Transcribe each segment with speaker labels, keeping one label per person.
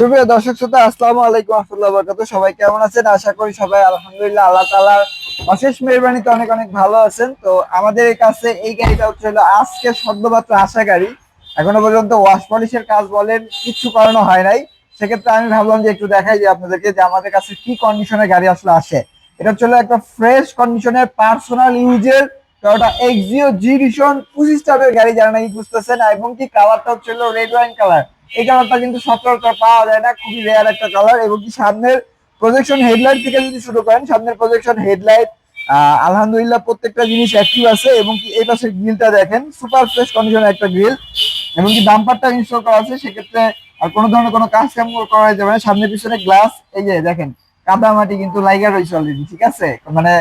Speaker 1: সুপ্রিয় দর্শক শ্রোতা, আসসালামু আলাইকুম রহমতুল্লাহ বরকাত সবাই কেমন আছেন? আশা করি সবাই আলহামদুলিল্লাহ আল্লাহ তাআলার অশেষ মেহরবানিতে অনেক অনেক ভালো আছেন। তো আমাদের কাছে এই গাড়িটা হচ্ছে হলো আজকে সদ্যমাত্র আসা গাড়ি। এখনও পর্যন্ত ওয়াশ পলিশের কাজ বলেন, কিছু করানো হয় নাই। সেক্ষেত্রে আমি ভাবলাম যে একটু দেখাই যে আপনাদেরকে যে আমাদের কাছে কি কন্ডিশনের গাড়ি আসলে আসে। এটা হচ্ছে একটা ফ্রেশ কন্ডিশনের পার্সোনাল ইউজের টয়োটা এক্সিও জি রিশন পঁচিশ টাকার গাড়ি, যারা নাকি বুঝতেছেন এবং কি কালারটা হচ্ছে রেড ওয়াইন কালার এই কালারটা কিন্তু সচরাচর পাওয়া যায় না, খুবই রেয়ার একটা কালার এবং কি সামনের প্রজেকশন হেডলাইট থেকে যদি শুরু করেন, সামনের প্রজেকশন হেডলাইট আলহামদুলিল্লাহ প্রত্যেকটা জিনিস অ্যাক্টিভ আছে এবং কি এই পাশের গ্রিলটা দেখেন সুপার ফ্রেশ কন্ডিশনের একটা গ্রিল এবং কি ডাম্পারটা ইনস্টল করা আছে, সেক্ষেত্রে আর কোনো ধরনের কোনো কাজ কাম করা যাবে না। সামনে পিছনে গ্লাস এই যে দেখেন, কাদা মাটি কিন্তু লাইগা রয়েছে অলরেডি ঠিক আছে? মানে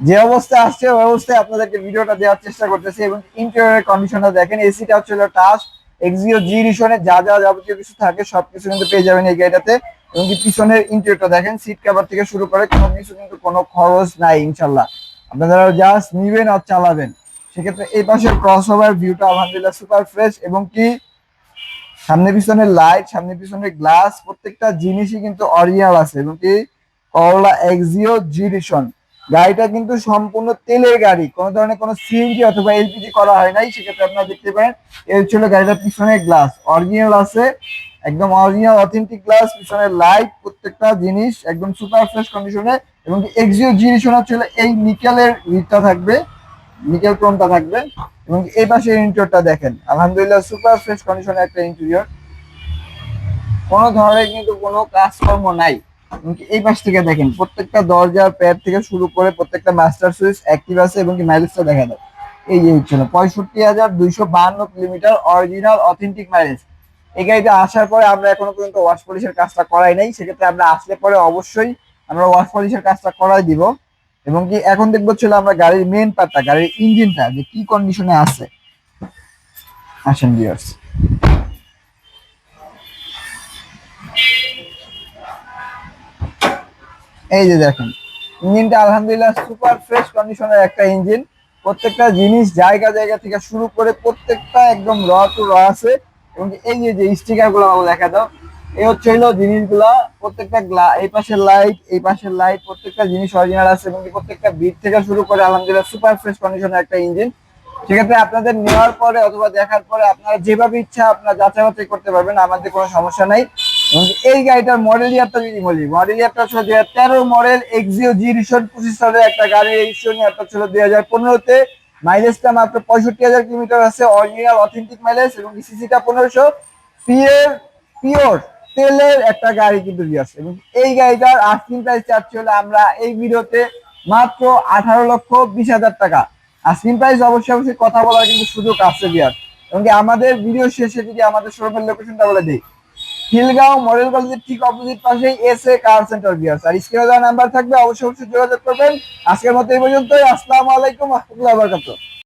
Speaker 1: যে অবস্থায় আসছে, ওই অবস্থায় আপনাদেরকে ভিডিওটা দেওয়ার চেষ্টা করতেছি এবং ইন্টেরিয়র কন্ডিশনটা দেখেন এসিটা হচ্ছে টাচ এক্সিও জি রিশনে যা যা যাবতীয় কিছু থাকে, সবকিছু কিন্তু পেয়ে যাবেন এই গাড়িটাতে। এবং কি পিছনের ইন্টেরিয়রটা দেখেন সিট কভার থেকে শুরু করে কোনো কিছু কিন্তু কোনো খরচ নাই ইনশাল্লাহ আপনারা জাস্ট নিবেন আর চালাবেন। সেক্ষেত্রে এই পাশের ক্রস ওভার ভিউটা আলহামদুলিল্লাহ সুপার ফ্রেশ এবং কি সামনে পিছনে লাইট সামনে পিছনে গ্লাস প্রত্যেকটা জিনিসই কিন্তু অরিজিনাল আছে। এবং কি করলা এক্সিও জিরিশন গাড়িটা কিন্তু সম্পূর্ণ তেলের গাড়ি, কোনো ধরনের কোনো সিএনজি অথবা এলপিজি করা হয় নাই, সেক্ষেত্রে আপনারা দেখতে পারেন এর ছিল গাড়িটার পিছনে গ্লাস অরিজিনাল আছে, একদম অরিজিনাল অথেন্টিক গ্লাস পিছনে লাইট প্রত্যেকটা জিনিস একদম সুপার ফ্রেশ কন্ডিশনে এবং এক্সিও জিরিশন হচ্ছে এই নিকেলের রিটটা থাকবে, নিকেল ক্রোমটা থাকবে, এবং এই পাশে ইন্টেরিয়রটা দেখেন, আলহামদুলিল্লাহ সুপার ফ্রেশ কন্ডিশনের একটা ইন্টেরিয়র কোনো ধরনের কিন্তু কোনো কাজকর্ম নাই। এই পাশ থেকে দেখেন, প্রত্যেকটা দরজার প্যাড থেকে শুরু করে প্রত্যেকটা মাস্টার সুইচ অ্যাক্টিভ আছে এবং মাইলেজটা দেখা যায়। এই যে হচ্ছিল পঁয়ষট্টি হাজার দুইশো বাহান্ন কিলোমিটার অরিজিনাল অথেন্টিক মাইলেজ এই গাড়িতে আসার পরে আমরা এখনও পর্যন্ত ওয়াশ পলিশের কাজটা করাই নাই, সেক্ষেত্রে আমরা আসলে পরে অবশ্যই আমরা ওয়াশ পলিশের কাজটা করাই দিব। এবং কি এখন দেখব ছিল আমরা গাড়ির মেন পার্টটা গাড়ির ইঞ্জিনটা যে কি কন্ডিশনে আছে। আসেন ভিউয়ার্স এই যে দেখেন, ইঞ্জিনটা আলহামদুলিল্লাহ সুপার ফ্রেশ কন্ডিশনের একটা ইঞ্জিন। প্রত্যেকটা জিনিস জায়গা জায়গা থেকে শুরু করে প্রত্যেকটা একদম র টু র আছে। এবং এই যে যে স্টিকারগুলো আমাকে দেখা দাও, এই হচ্ছে হলো জিনিসগুলা। প্রত্যেকটা এই পাশের লাইট এই পাশের লাইট প্রত্যেকটা জিনিস অরিজিনাল আছে এবং প্রত্যেকটা বিট থেকে শুরু করে আলহামদুলিল্লাহ সুপার ফ্রেশ কন্ডিশনের একটা ইঞ্জিন। সেক্ষেত্রে আপনাদের নেওয়ার পরে অথবা দেখার পরে আপনারা যেভাবে ইচ্ছা আপনারা যাচাই করতে পারবেন, আমাদের কোনো সমস্যা নাই। এই গাড়িটার মডেল ইয়ারটা যদি বলি মডেল ইয়ারটা হচ্ছে দুই হাজার তেরো মডেল এক্সিও জি রিশন পঁচিশ সালের একটা গাড়ি রেজিস্ট্রেশন ইয়ারটা ছিল দুই হাজার পনেরোতে। মাইলেজটা মাত্র পঁয়ষট্টি হাজার কিলোমিটার আছে অরিজিনাল অথেন্টিক মাইলেজ এবং সিসিটা পনেরোশো। পিওর পিওর তেলের একটা গাড়ি কিন্তু দিয়েছে এবং এই গাড়িটার আস্কিং প্রাইস চাচ্ছি হলো আমরা এই ভিডিওতে মাত্র আঠারো লক্ষ বিশ হাজার টাকা। আস্কিং প্রাইস অবশ্যই অবশ্যই কথা বলার কিন্তু সুযোগ আছে বিয়ার এবং আমাদের ভিডিও শেষে যদি আমাদের শোরুমের লোকেশনটা বলে দিই খিলগাঁও মডেল কলেজের ঠিক অপোজিট পাশে এস এ কার সেন্টার বিয়ার্স। আর স্ক্রিনে দেওয়া নাম্বার থাকবে, অবশ্যই অবশ্যই যোগাযোগ করবেন। আজকের মতো এই পর্যন্তই। আসসালামু আলাইকুম, রহমতুল্লাহ বরকাতুহ।